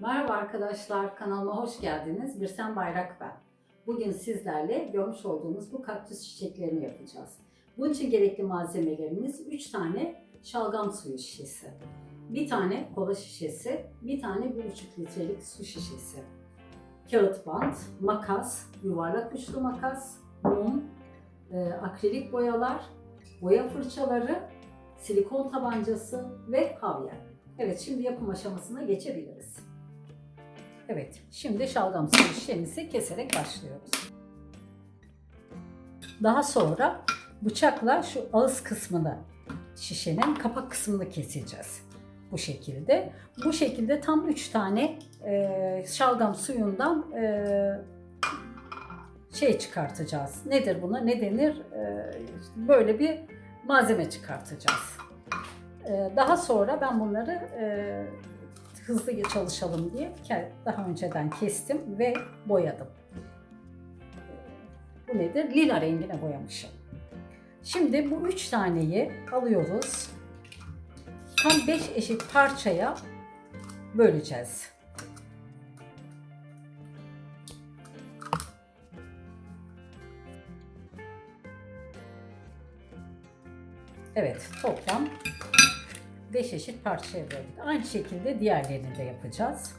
Merhaba arkadaşlar, kanalıma hoş geldiniz. Birsen Bayrak ben. Bugün sizlerle görmüş olduğunuz bu kaktüs çiçeklerini yapacağız. Bunun için gerekli malzemelerimiz 3 tane şalgam suyu şişesi, bir tane kola şişesi, bir tane 1,5 litrelik su şişesi, kağıt bant, makas, yuvarlak uçlu makas, mum, e, akrilik boyalar, boya fırçaları, silikon tabancası ve havya. Evet, şimdi yapım aşamasına geçebiliriz. Evet, şimdi şalgam suyu şişemizi keserek başlıyoruz. Daha sonra bıçakla şu ağız kısmını, şişenin kapak kısmını keseceğiz. Bu şekilde. Bu şekilde tam 3 tane e, şalgam suyundan e, şey çıkartacağız. Nedir buna? Ne denir? E, böyle bir malzeme çıkartacağız. E, daha sonra ben bunları e, hızlı çalışalım diye daha önceden kestim ve boyadım. Bu nedir? Lila rengine boyamışım. Şimdi bu üç taneyi alıyoruz. Tam beş eşit parçaya böleceğiz. Evet, toplam 5 eşit parçaya böldük. Aynı şekilde diğerlerini de yapacağız.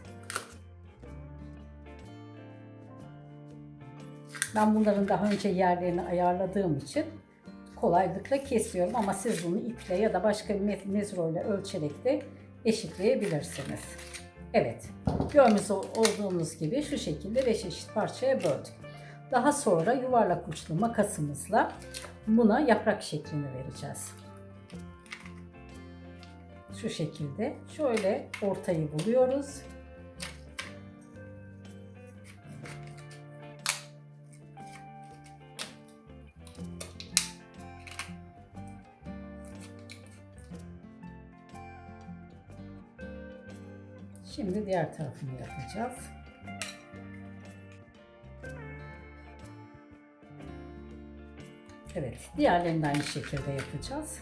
Ben bunların daha önce yerlerini ayarladığım için kolaylıkla kesiyorum ama siz bunu iple ya da başka bir mezro ile ölçerek de eşitleyebilirsiniz. Evet, görmüş olduğunuz gibi şu şekilde 5 eşit parçaya böldük. Daha sonra yuvarlak uçlu makasımızla buna yaprak şeklini vereceğiz şu şekilde şöyle ortayı buluyoruz. Şimdi diğer tarafını yapacağız. Evet, diğerlerini aynı şekilde yapacağız.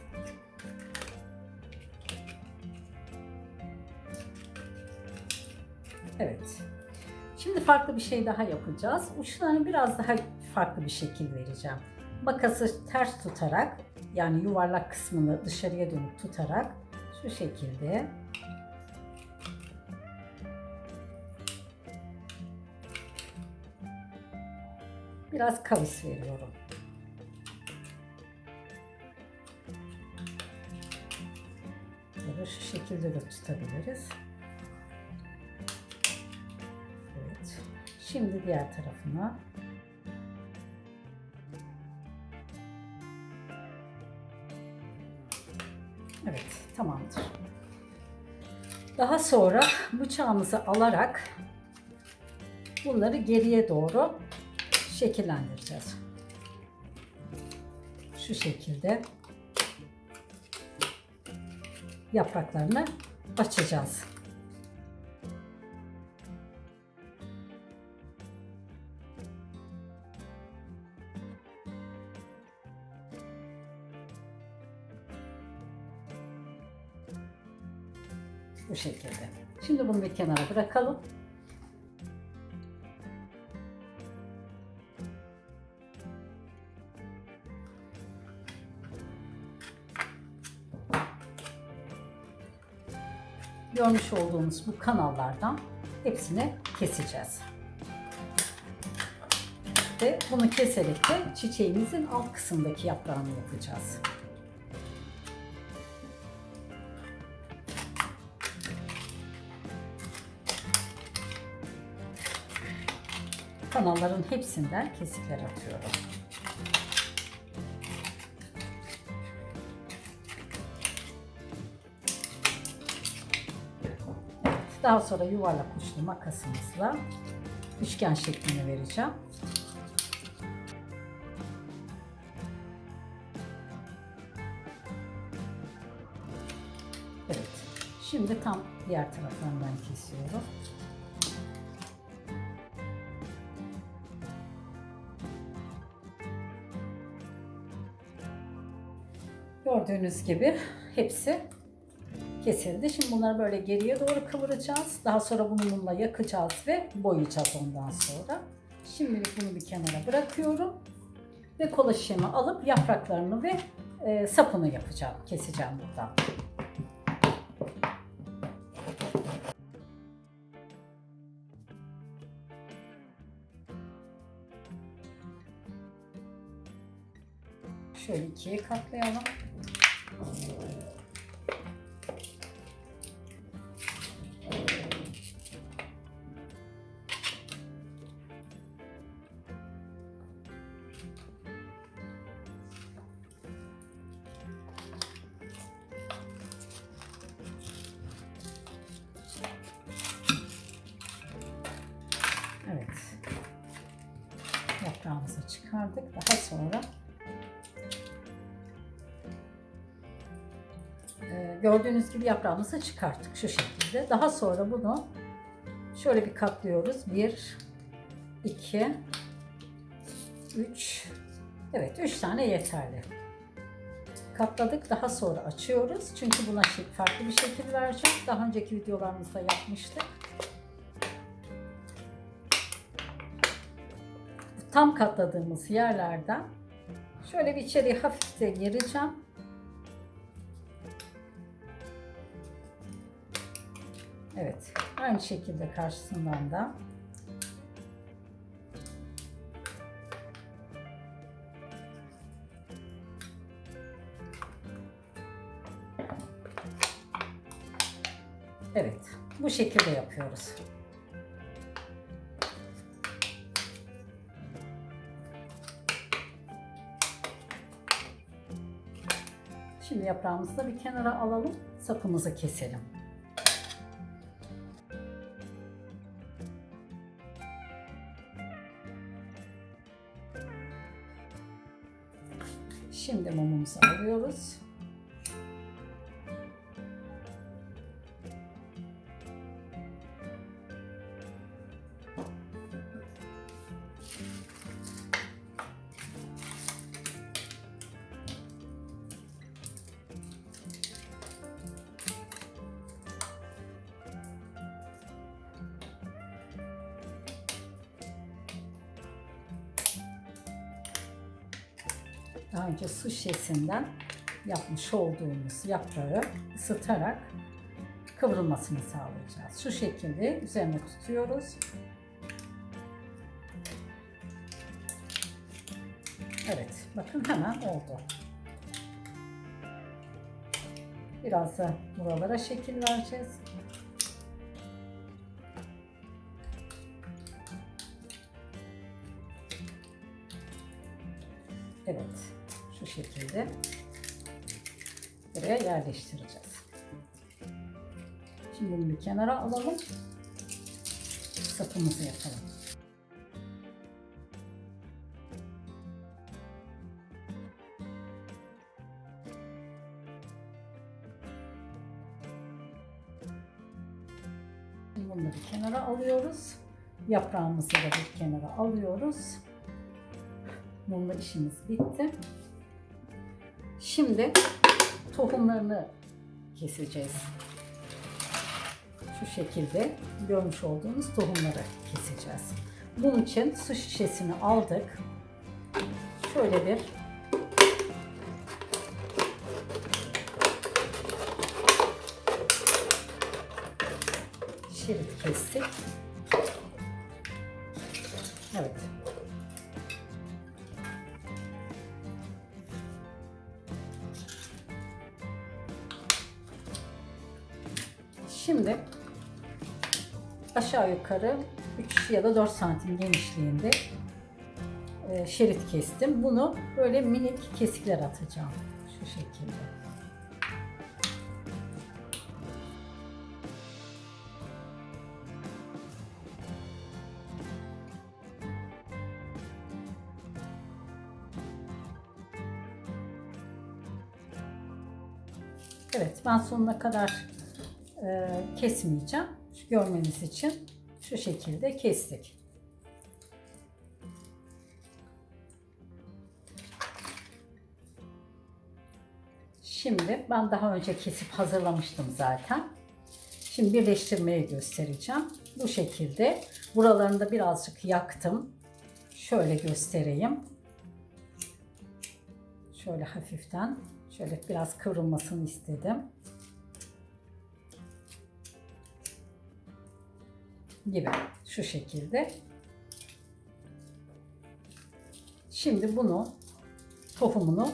Evet. Şimdi farklı bir şey daha yapacağız. Uçlarını biraz daha farklı bir şekil vereceğim. Makası ters tutarak yani yuvarlak kısmını dışarıya dönük tutarak şu şekilde biraz kavis veriyorum. Ya da şu şekilde de tutabiliriz. Şimdi diğer tarafına. Evet, tamamdır. Daha sonra bıçağımızı alarak bunları geriye doğru şekillendireceğiz. Şu şekilde yapraklarını açacağız. Bu şekilde. Şimdi bunu bir kenara bırakalım. Görmüş olduğunuz bu kanallardan hepsini keseceğiz. Ve bunu keserek de çiçeğimizin alt kısımdaki yaprağını yapacağız. Kanalların hepsinden kesikler atıyorum. daha sonra yuvarlak uçlu makasımızla üçgen şeklini vereceğim. Evet. Şimdi tam diğer taraflarından kesiyorum. Gördüğünüz gibi hepsi kesildi. Şimdi bunları böyle geriye doğru kıvıracağız. Daha sonra bunu mumla yakacağız ve boyayacağız ondan sonra. Şimdilik bunu bir kenara bırakıyorum. Ve kola şişemi alıp yapraklarını ve e, sapını yapacağım. Keseceğim buradan. Şöyle ikiye katlayalım. Gördüğünüz gibi yaprağımızı çıkarttık şu şekilde. Daha sonra bunu şöyle bir katlıyoruz. 1 2 3 Evet 3 tane yeterli. Katladık. Daha sonra açıyoruz. Çünkü buna farklı bir şekil vereceğim. Daha önceki videolarımızda yapmıştık. Tam katladığımız yerlerden şöyle bir içeriye hafifçe gireceğim. Evet. Aynı şekilde karşısından da Evet. Bu şekilde yapıyoruz. Şimdi yaprağımızı da bir kenara alalım. Sapımızı keselim. Şimdi mumumuzu alıyoruz. Su şişesinden yapmış olduğumuz yaprağı ısıtarak kıvrılmasını sağlayacağız. Şu şekilde üzerine tutuyoruz. Evet, bakın hemen oldu. Biraz da buralara şekil vereceğiz. Şekilde buraya yerleştireceğiz. Şimdi bunu bir kenara alalım. Sapımızı yapalım. Bir kenara alıyoruz. Yaprağımızı da bir kenara alıyoruz. Mumla işimiz bitti. Şimdi tohumlarını keseceğiz. Şu şekilde görmüş olduğunuz tohumları keseceğiz. Bunun için su şişesini aldık. Şöyle bir şerit kestik. Aşağı yukarı 3 ya da 4 santim genişliğinde e, şerit kestim. Bunu böyle minik kesikler atacağım. Şu şekilde. Evet ben sonuna kadar e, kesmeyeceğim. Görmeniz için şu şekilde kestik. Şimdi ben daha önce kesip hazırlamıştım zaten. Şimdi birleştirmeyi göstereceğim. Bu şekilde. Buralarını da birazcık yaktım. Şöyle göstereyim. Şöyle hafiften. Şöyle biraz kıvrılmasını istedim. Gibi. Şu şekilde. Şimdi bunu tohumunu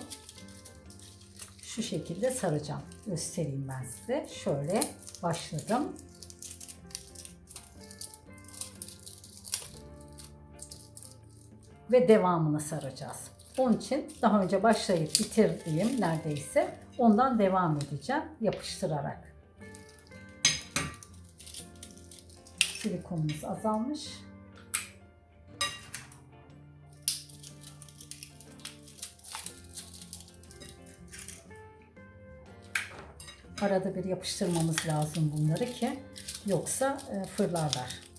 şu şekilde saracağım. Göstereyim ben size. Şöyle başladım. Ve devamını saracağız. Onun için daha önce başlayıp bitirdiğim neredeyse ondan devam edeceğim yapıştırarak. Silikonumuz azalmış. Arada bir yapıştırmamız lazım bunları ki yoksa e, fırlarlar.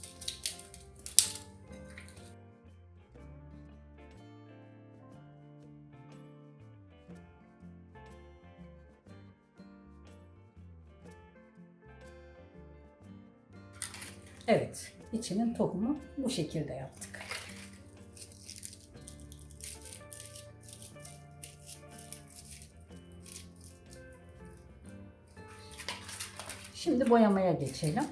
Evet, içinin tohumu bu şekilde yaptık. Şimdi boyamaya geçelim.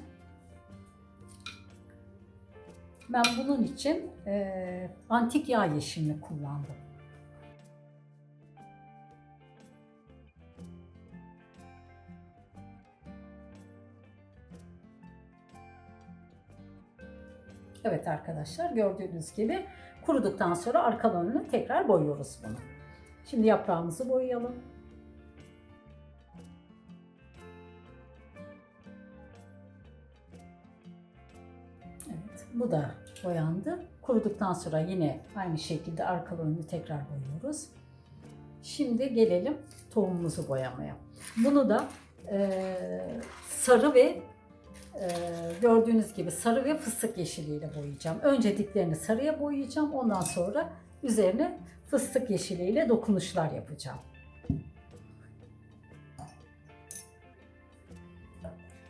Ben bunun için e, antik yağ yeşilini kullandım. Evet arkadaşlar gördüğünüz gibi kuruduktan sonra arka önünü tekrar boyuyoruz bunu. Şimdi yaprağımızı boyayalım. Evet, bu da boyandı. Kuruduktan sonra yine aynı şekilde arka önünü tekrar boyuyoruz. Şimdi gelelim tohumumuzu boyamaya. Bunu da e, sarı ve e, gördüğünüz gibi sarı ve fıstık yeşiliyle boyayacağım. Önce diplerini sarıya boyayacağım. Ondan sonra üzerine fıstık yeşiliyle dokunuşlar yapacağım.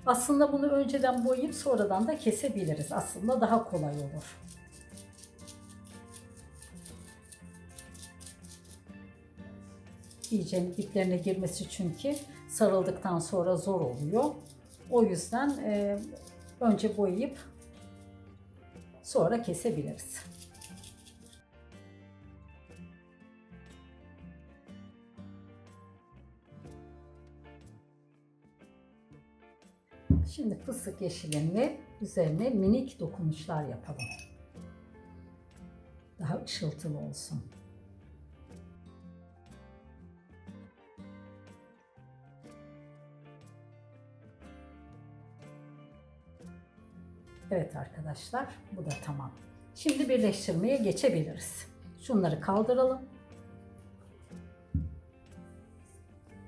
Aslında bunu önceden boyayıp sonradan da kesebiliriz. Aslında daha kolay olur. İyice diplerine girmesi çünkü sarıldıktan sonra zor oluyor. O yüzden e, önce boyayıp sonra kesebiliriz. Şimdi fıstık yeşilini üzerine minik dokunuşlar yapalım. Daha ışıltılı olsun. Evet arkadaşlar bu da tamam. Şimdi birleştirmeye geçebiliriz. Şunları kaldıralım.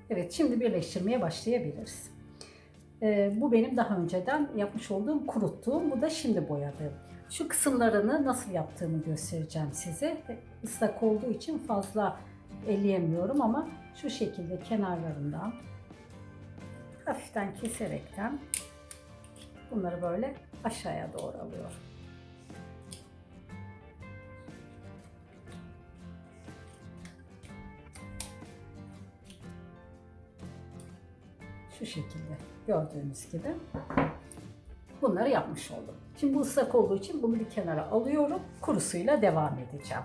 Evet şimdi birleştirmeye başlayabiliriz. Ee, bu benim daha önceden yapmış olduğum kuruttuğum. Bu da şimdi boyadığım. Şu kısımlarını nasıl yaptığımı göstereceğim size. Islak olduğu için fazla elleyemiyorum ama şu şekilde kenarlarından hafiften keserekten bunları böyle aşağıya doğru alıyorum. Şu şekilde gördüğünüz gibi bunları yapmış oldum. Şimdi bu ıslak olduğu için bunu bir kenara alıyorum. Kurusuyla devam edeceğim.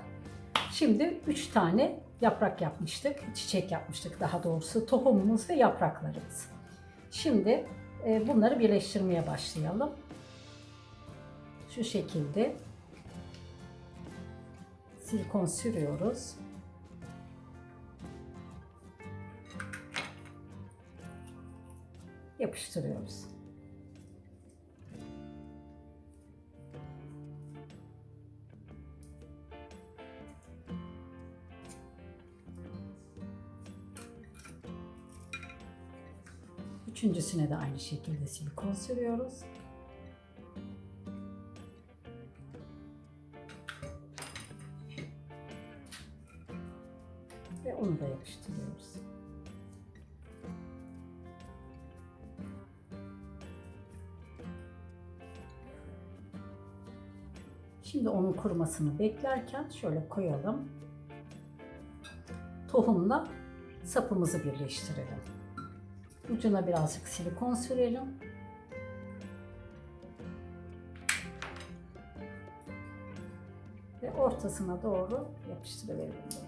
Şimdi 3 tane yaprak yapmıştık. Çiçek yapmıştık daha doğrusu. Tohumumuz ve yapraklarımız. Şimdi bunları birleştirmeye başlayalım. Şu şekilde silikon sürüyoruz. Yapıştırıyoruz. Üçüncüsüne de aynı şekilde silikon sürüyoruz. Ve onu da yapıştırıyoruz. Şimdi onun kurumasını beklerken şöyle koyalım. Tohumla sapımızı birleştirelim. Ucuna birazcık silikon sürelim. Ve ortasına doğru yapıştırıverelim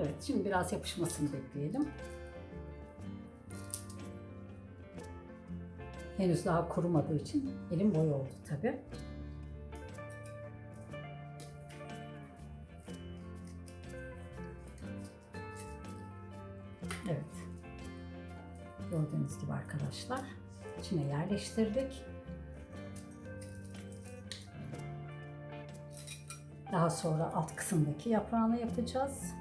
Evet, şimdi biraz yapışmasını bekleyelim. Henüz daha kurumadığı için elim boy oldu tabi. Evet. Gördüğünüz gibi arkadaşlar içine yerleştirdik. Daha sonra alt kısımdaki yaprağını yapacağız.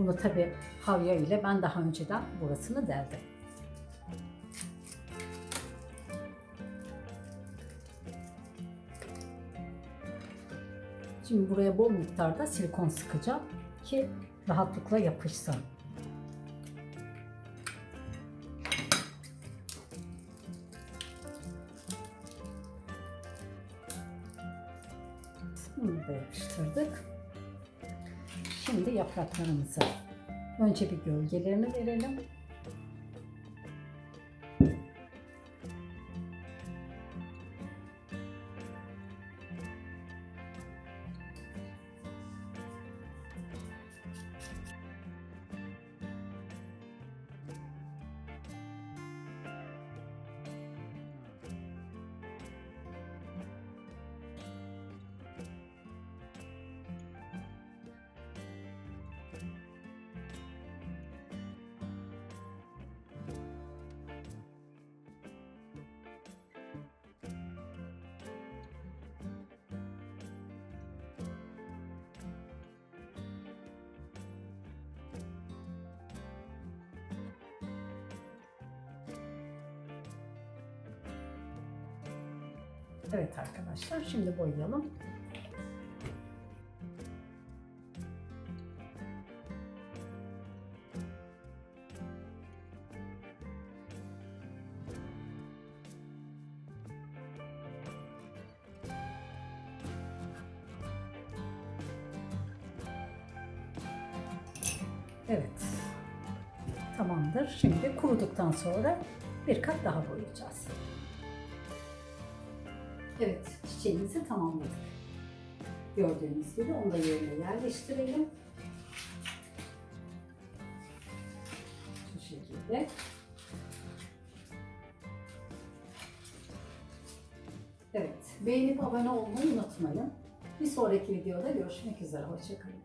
Bunu tabi havya ile ben daha önceden burasını deldim. Şimdi buraya bol miktarda silikon sıkacağım ki rahatlıkla yapışsın. Bunu da yapıştırdık. Şimdi yapraklarımıza önce bir gölgelerini verelim. Evet arkadaşlar şimdi boyayalım. Evet. Tamamdır. Şimdi kuruduktan sonra bir kat daha boyayacağız. Evet, çiçeğimizi tamamladık. Gördüğünüz gibi onu da yerine yerleştirelim. Şu şekilde. Evet, beğenip abone olmayı unutmayın. Bir sonraki videoda görüşmek üzere. Hoşçakalın.